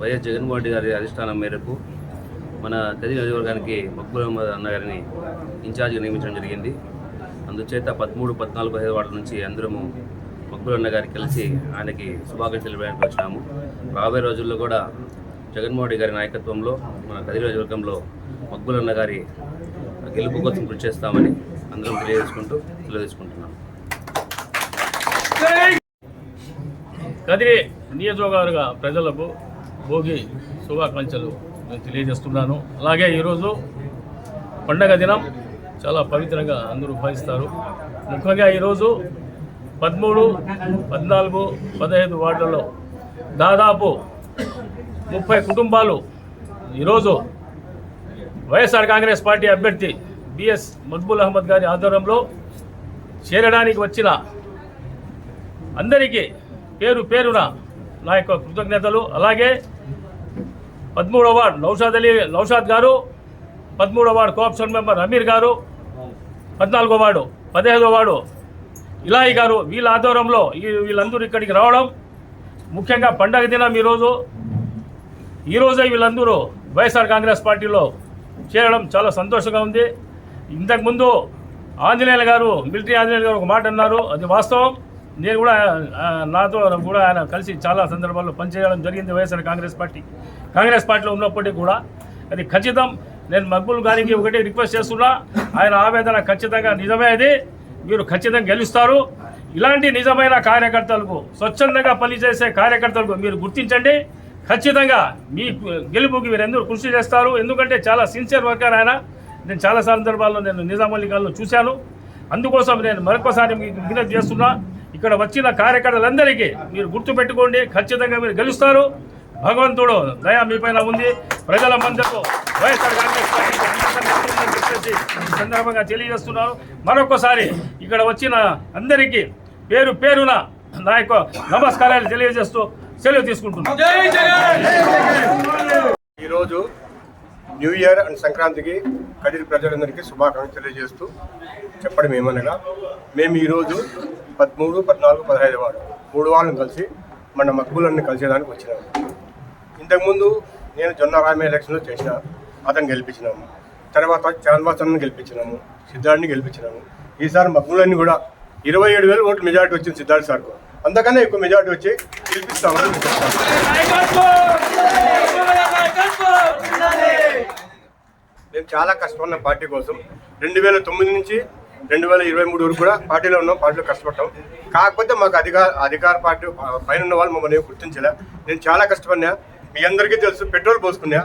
YS Jaganmohan Reddy గారి అధిష్టానం మేరకు మన గది నియోజకవర్గానికి మక్బూల్ అహ్మద్ అన్న గారిని నియమించడం జరిగింది. అందుచేత పదమూడు పద్నాలుగు పదిహేను నుంచి అందరము మక్బూల్ అన్న గారికి కలిసి ఆయనకి శుభాకాంక్షలు ఇవ్వడానికి వచ్చినాము. రాబోయే రోజుల్లో కూడా జగన్మోహన్ రెడ్డి గారి నాయకత్వంలో మన గది నియోజకవర్గంలో మక్బూల్ అన్న గారి గెలుపు కోసం కృషి చేస్తామని అందరం తెలియజేసుకుంటూ తెలియజేసుకుంటున్నాం కదిరి! నియోజకవర్గ ప్రజలకు భోగి శుభాకాంక్షలు నేను తెలియజేస్తున్నాను. అలాగే ఈరోజు పండగ దినం చాలా పవిత్రంగా అందరూ భావిస్తారు. ముఖ్యంగా ఈరోజు పదమూడు పద్నాలుగు పదహైదు వార్డులలో దాదాపు ముప్పై కుటుంబాలు ఈరోజు వైఎస్ఆర్ కాంగ్రెస్ పార్టీ అభ్యర్థి బిఎస్ మక్బూల్ అహ్మద్ గారి ఆధ్వర్యంలో చేరడానికి వచ్చిన అందరికీ పేరు పేరున నా యొక్క కృతజ్ఞతలు. అలాగే పదమూడవ వార్డ్ నౌషాద్ అలీ నౌషాద్ గారు పదమూడవ వార్డు కోఆప్షన్ మెంబర్ అమీర్ గారు పద్నాలుగో వార్డు పదిహేదో వార్డు ఇలాయి గారు వీళ్ళ ఆధ్వర్యంలో ఈ వీళ్ళందరూ ఇక్కడికి రావడం ముఖ్యంగా పండగ దినం ఈరోజు. ఈరోజే వీళ్ళందరూ వైఎస్ఆర్ కాంగ్రెస్ పార్టీలో చేరడం చాలా సంతోషంగా ఉంది. ఇంతకుముందు ఆంజనేయులు గారు మిలిటరీ ఆంజనేయులు గారు ఒక మాట అన్నారు. అది వాస్తవం. నేను కూడా నాతో కూడా ఆయన కలిసి చాలా సందర్భాల్లో పనిచేయడం జరిగింది వైఎస్ఆర్ కాంగ్రెస్ పార్టీ. కాంగ్రెస్ పార్టీలో ఉన్నప్పటికీ కూడా అది ఖచ్చితం. నేను మక్బుల్ గారికి ఒకటి రిక్వెస్ట్ చేస్తున్నా ఆయన ఆవేదన ఖచ్చితంగా నిజమే అది. మీరు ఖచ్చితంగా గెలుస్తారు. ఇలాంటి నిజమైన కార్యకర్తలకు స్వచ్ఛందంగా పనిచేసే కార్యకర్తలకు మీరు గుర్తించండి. ఖచ్చితంగా మీ గెలుపుకి మీరు ఎందుకు కృషి చేస్తారు? ఎందుకంటే చాలా సిన్సియర్ వర్కర్ ఆయన. నేను చాలా సందర్భాల్లో నేను నిజామల్లి గారిలో చూశాను. అందుకోసం నేను మరొకసారి మీకు విజ్ఞప్తి చేస్తున్నా. ఇక్కడ వచ్చిన కార్యకర్తలందరికీ మీరు గుర్తుపెట్టుకోండి ఖచ్చితంగా మీరు గెలుస్తారు. భగవంతుడు దయా మీ పైన ఉంది. ప్రజల మధ్యకు వైఎస్ఆర్ కాంగ్రెస్ పార్టీ సందర్భంగా తెలియజేస్తున్నాను మరొకసారి ఇక్కడ వచ్చిన అందరికీ పేరు పేరున నా యొక్క నమస్కారాలు తెలియజేస్తూ సెలవు తీసుకుంటున్నాను ఈరోజు న్యూ ఇయర్ అండ్ సంక్రాంతికి కదిరి ప్రజలందరికీ శుభాకాంక్షలు తెలియజేస్తూ చెప్పడం ఏమనగా మేము ఈరోజు పదమూడు పద్నాలుగు పదహైదు వారు మూడు వాళ్ళని కలిసి మన మక్బులన్నీ కలిసేదానికి వచ్చినాము. ఇంతకుముందు నేను జొన్న రామ ఎలక్షన్లో చేసిన అతను గెలిపించినాము. తర్వాత చాంద్వాసన్ గెలిపించినాము సిద్ధార్థని గెలిపించినాము. ఈసారి మక్బులన్నీ కూడా ఇరవై ఏడు వేలు ఓట్లు మెజార్టీ వచ్చింది సిద్ధార్థ సార్కు. అందుకనే ఎక్కువ మెజార్టీ వచ్చి గెలిపిస్తామని నేను చెప్తాను. మేము చాలా కష్టపడిన పార్టీ కోసం రెండు వేల తొమ్మిది నుంచి రెండు వేల ఇరవై మూడు వరకు కూడా పార్టీలో ఉన్నాం పార్టీలో కష్టపడ్డాం. కాకపోతే మాకు అధికార అధికార పార్టీ పైన ఉన్న వాళ్ళు మమ్మల్ని గుర్తించలే. నేను చాలా కష్టపడినా. మీ అందరికీ తెలుసు పెట్రోల్ పోసుకున్నా.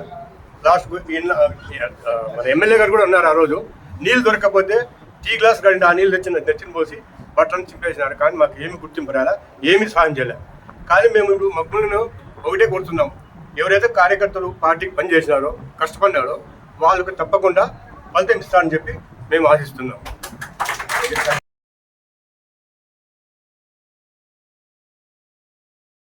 లాస్ట్ మన ఎమ్మెల్యే గారు కూడా ఉన్నారు ఆ రోజు. నీళ్ళు దొరకకపోతే టీ గ్లాస్ కంటే ఆ నీళ్ళు తెచ్చిన తెచ్చిన పోసి బట్టలను చింపేసినారు కానీ మాకు ఏమి గుర్తింపు రాలా ఏమీ సాయం చేయలే. కానీ మేము ఇప్పుడు మగ్గులను ఒకటే కోరుతున్నాం ఎవరైతే కార్యకర్తలు పార్టీకి పనిచేసినారో కష్టపడినారో వాళ్ళకు తప్పకుండా ఫలితం ఇస్తారని చెప్పి మేము ఆశిస్తున్నాం.